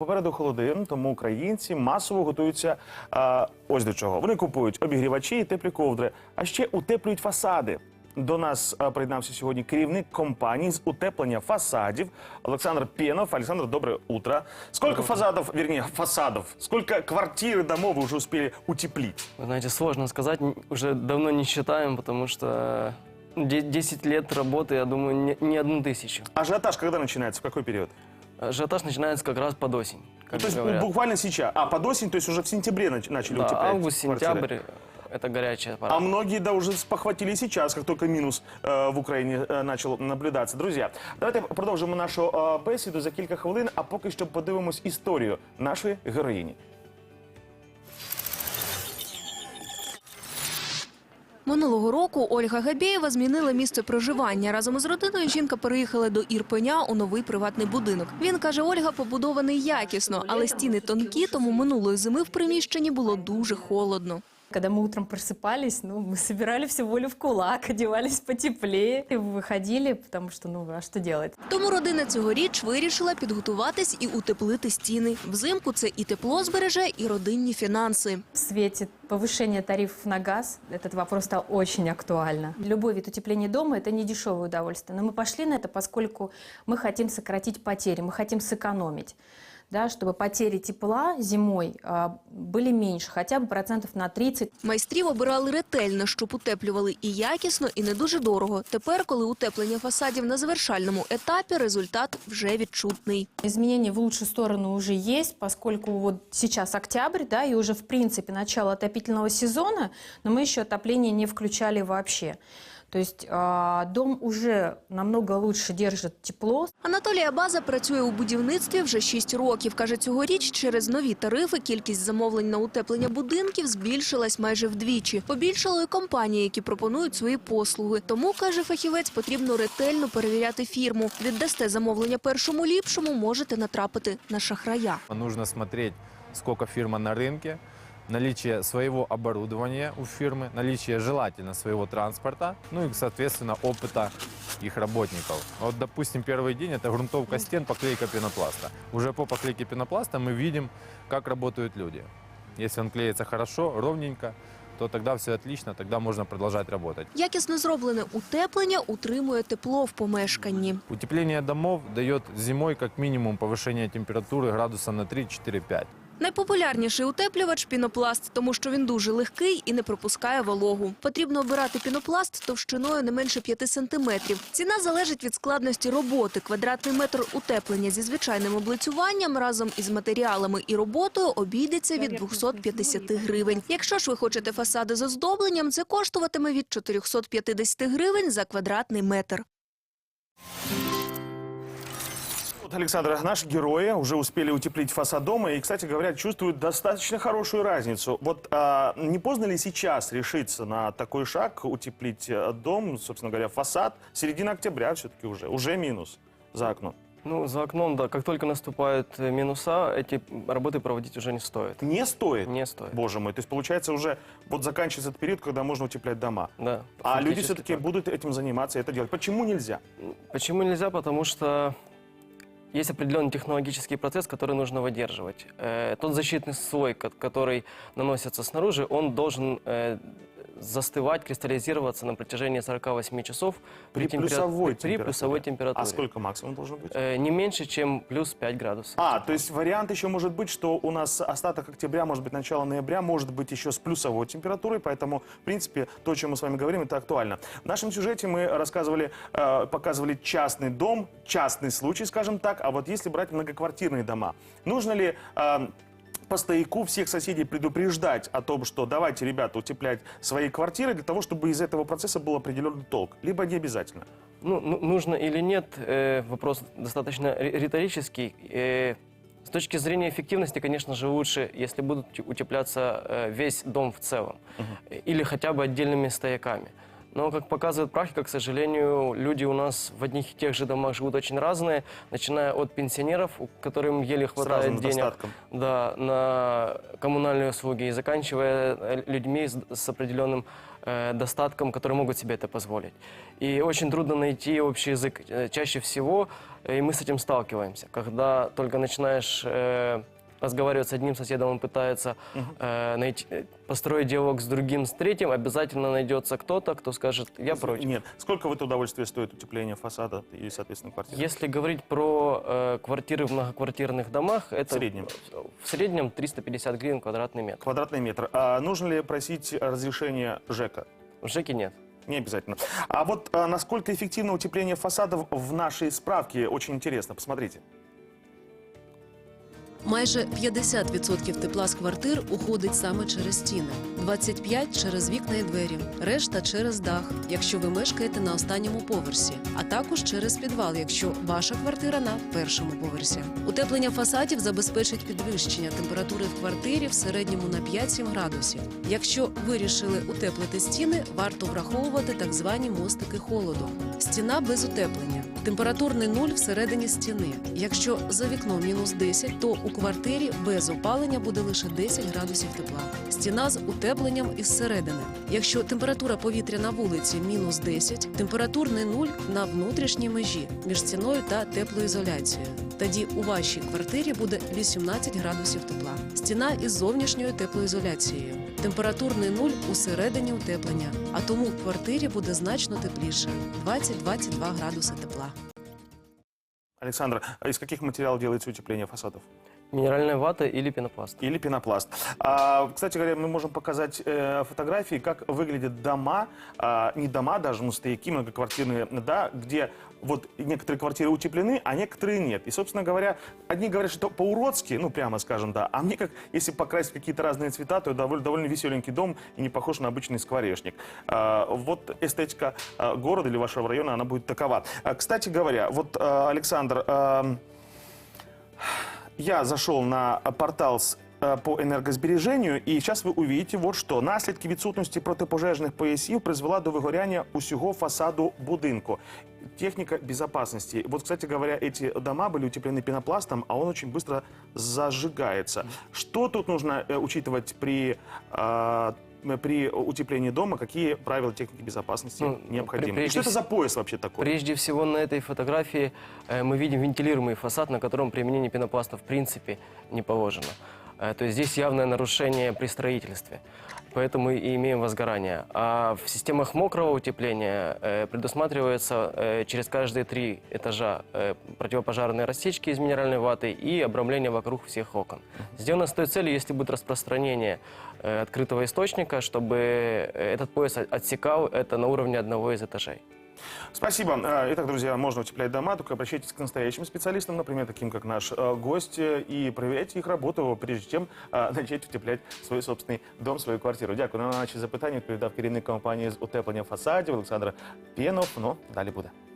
Попереду холодин, тому українці масово готуються а, ось до чого. Вони купують обігрівачі і теплі ковдри, а ще утеплюють фасади. До нас а, приєднався сьогодні керівник компанії з утеплення фасадів Олександр Пенов. Александр, доброе утро. Сколько фасадов, вернее, фасадов, сколько квартир и домов вы уже успели утеплить? Вы знаете, сложно сказать, н- уже давно не считаем, потому что ну, де- 10 лет работы, я думаю, не, не одну тысячу. Ажиотаж когда начинается, в какой период? Ажиотаж начинается как раз под осень, как то есть говорят. буквально сейчас. А, под осень, то есть уже в сентябре начали Да, утеплять август, квартиры. сентябрь – это горячая пора. А многие, да, уже спохватили сейчас, как только минус э, в Україні е, начал наблюдатися. Друзі, давайте продовжимо нашу е, бесіду за кілька хвилин, а поки що подивимось історію нашої героїні. Минулого року Ольга Габєєва змінила місце проживання. Разом із родиною жінка переїхала до Ірпеня у новий приватний будинок. Він каже, Ольга побудований якісно, але стіни тонкі, тому минулої зими в приміщенні було дуже холодно. Когда мы утром просыпались, ну, мы собирали всю волю в кулак, одевались потеплее и выходили, потому что, ну, а что делать? Тому родина цьогоріч вирішила підготуватись і утеплити стіни. Взимку це і тепло збереже, і родинні фінанси. В свете повышения тарифов на газ этот вопрос стал очень актуально. Любой вид утепления дома – это не дешевое удовольствие, но мы пошли на это, поскольку мы хотим сократить потери, мы хотим сэкономить. Да, чтобы потери тепла зимой а, были меньше, хотя бы процентов на 30. Майстрів обирали ретельно, щоб утеплювали і якісно, і не дуже дорого. Тепер, коли утеплення фасадів на завершальному етапі, результат вже відчутний. Изменения в лучшую сторону уже есть, поскольку вот сейчас октябрь, да, и уже в принципе начало отопительного сезона, но мы еще отопление не включали вообще. То есть дом уже намного лучше держит тепло. Анатолія База працює у будівництві вже 6 років. Каже, цьогоріч через нові тарифи кількість замовлень на утеплення будинків збільшилась майже вдвічі. Побільшало і компанії, які пропонують свої послуги. Тому, каже фахівець, потрібно ретельно перевіряти фірму. Віддасте замовлення першому ліпшому, можете натрапити на шахрая. Нужно смотреть, сколько фирма на рынке, наличие своего оборудования у фирмы, наличие желательно своего транспорта, ну и, соответственно, опыта их работников. Вот, допустим, первый день это грунтовка стен, поклейка пенопласта. Уже по поклейке пенопласта мы видим, как работают люди. Если он клеится хорошо, ровненько, то тогда все отлично, тогда можно продолжать работать. Якісно зроблене утеплення утримує тепло в помешканні. Утепление домов дает зимой как минимум повышение температуры градуса на 3-4-5. Найпопулярніший утеплювач пінопласт, тому що він дуже легкий і не пропускає вологу. Потрібно обирати пінопласт товщиною не менше 5 сантиметрів. Ціна залежить від складності роботи. Квадратний метр утеплення зі звичайним облицюванням разом із матеріалами і роботою обійдеться від 250 гривень. Якщо ж ви хочете фасади з оздобленням, це коштуватиме від 450 гривень за квадратний метр. Вот, Александр, наши герои уже успели утеплить фасад дома и, кстати говоря, чувствуют достаточно хорошую разницу. Вот а, не поздно ли сейчас решиться на такой шаг, утеплить э, дом, собственно говоря, фасад? Середина октября все-таки уже, уже минус за окном. Ну, за окном, да, как только наступают э, минуса, эти работы проводить уже не стоит. Не стоит? Не стоит. Боже мой, то есть получается уже вот заканчивается этот период, когда можно утеплять дома. Да, А люди все-таки так. будут этим заниматься, это делать. Почему нельзя? Почему нельзя? Потому что есть определенный технологический процесс, который нужно выдерживать. Э, тот защитный слой, ко- который наносится снаружи, он должен э, застывать, кристаллизироваться на протяжении 48 часов При температ- плюсовой при, при плюсовой температуре. А сколько максимум должен быть? Э, не меньше, чем плюс 5 градусов. А, то есть вариант еще может быть, что у нас остаток октября, может быть, начало ноября, может быть еще с плюсовой температурой, поэтому, в принципе, то, о чем мы с вами говорим, это актуально. В нашем сюжете мы рассказывали, э, показывали частный дом, частный случай, скажем так, а вот если брать многоквартирные дома, нужно ли... э, по стояку всех соседей предупреждать о том, что давайте, ребята, утеплять свои квартиры для того, чтобы из этого процесса был определенный толк, либо не обязательно. Ну, ну, нужно или нет, э, вопрос достаточно ри- риторический. Э, с точки зрения эффективности, конечно же, лучше, если будут ут- утепляться э, весь дом в целом. Э, Или хотя бы отдельными стояками. Но, как показывает практика, к сожалению, люди у нас в одних и тех же домах живут очень разные, начиная от пенсионеров, у которым еле хватает разным денег достатком. да, на коммунальные услуги, и заканчивая э, людьми с, с определенным э, достатком, которые могут себе это позволить. И очень трудно найти общий язык. Э, Чаще всего, э, и мы с этим сталкиваемся, когда только начинаешь э, разговаривать с одним соседом, он пытается э, найти, э, построить диалог с другим, с третьим, обязательно найдется кто-то, кто скажет, я против. Нет. Сколько в это удовольствие стоит утепление фасада и, соответственно, квартиры? Если говорить про э, квартиры в многоквартирных домах, это В среднем? в среднем 350 гривен квадратный метр. Квадратный метр. А нужно ли просить разрешение ЖЭКа? В ЖЭКе нет. Не обязательно. А вот а, насколько эффективно утепление фасадов в нашей справке, очень интересно. Посмотрите. Майже 50% тепла з квартир уходить саме через стіни, 25% через вікна і двері, решта через дах, якщо ви мешкаєте на останньому поверсі, а також через підвал, якщо ваша квартира на першому поверсі. Утеплення фасадів забезпечить підвищення температури в квартирі в середньому на 5-7 градусів. Якщо вирішили утеплити стіни, варто враховувати так звані мостики холоду. Стіна без утеплення. Температурний нуль всередині стіни. Якщо за вікном мінус 10, то у квартирі без опалення буде лише 10 градусів тепла. Стіна з утепленням із середини. Якщо температура повітря на вулиці мінус 10, температурний нуль на внутрішній межі між стіною та теплоізоляцією. Тоді у вашій квартирі буде 18 градусів тепла. Стіна із зовнішньою теплоізоляцією. Температурний нуль усередині утеплення, а тому в квартирі буде значно тепліше 20-22 градуси тепла. Александр, а из каких материалов делается утепление фасадов? Минеральная вата или пенопласт. Или пенопласт. А, кстати говоря, мы можем показать э, фотографии, как выглядят дома, а, не дома даже, ну, стояки многоквартирные, да, где вот некоторые квартиры утеплены, а некоторые нет. И, собственно говоря, одни говорят, что по-уродски, ну, прямо скажем, да, а мне как, если покрасить какие-то разные цвета, то довольно, довольно веселенький дом и не похож на обычный скворечник. А, вот эстетика а, города или вашего района, она будет такова. А, кстати говоря, вот, а, Александр, ам, я зашел на портал с е, по енергозбереженню, і зараз ви увидите вот що. Наслідки відсутності протипожежних поясів призвела до вигоряння усього фасаду будинку. Техника безопасности. Вот, кстати говоря, эти дома были утеплены пенопластом, а он очень быстро зажигается. Что тут нужно э, учитывать при, э, при утеплении дома? Какие правила техники безопасности Ну, необходимы? при- И что прежде это за пояс вообще такой? Прежде всего на этой фотографии э, мы видим вентилируемый фасад, на котором применение пенопласта в принципе не положено. Э, То есть здесь явное нарушение при строительстве, поэтому и имеем возгорание. А в системах мокрого утепления э, предусматривается э, через каждые три этажа э, противопожарные растечки из минеральной ваты и обрамление вокруг всех окон. Сделано с той целью, если будет распространение э, открытого источника, чтобы э, этот пояс от- отсекал это на уровне одного из этажей. Спасибо. Э, Итак, друзья, можно утеплять дома, только обращайтесь к настоящим специалистам, например, таким как наш э, гость, э, и проверяйте их работу, прежде чем э, начать утеплять свой собственный дом, свою квартиру. Дякую. На наші запитання відповідав керівник компанії з утеплення фасадів Олександр Пєнов. Ну, далі буде.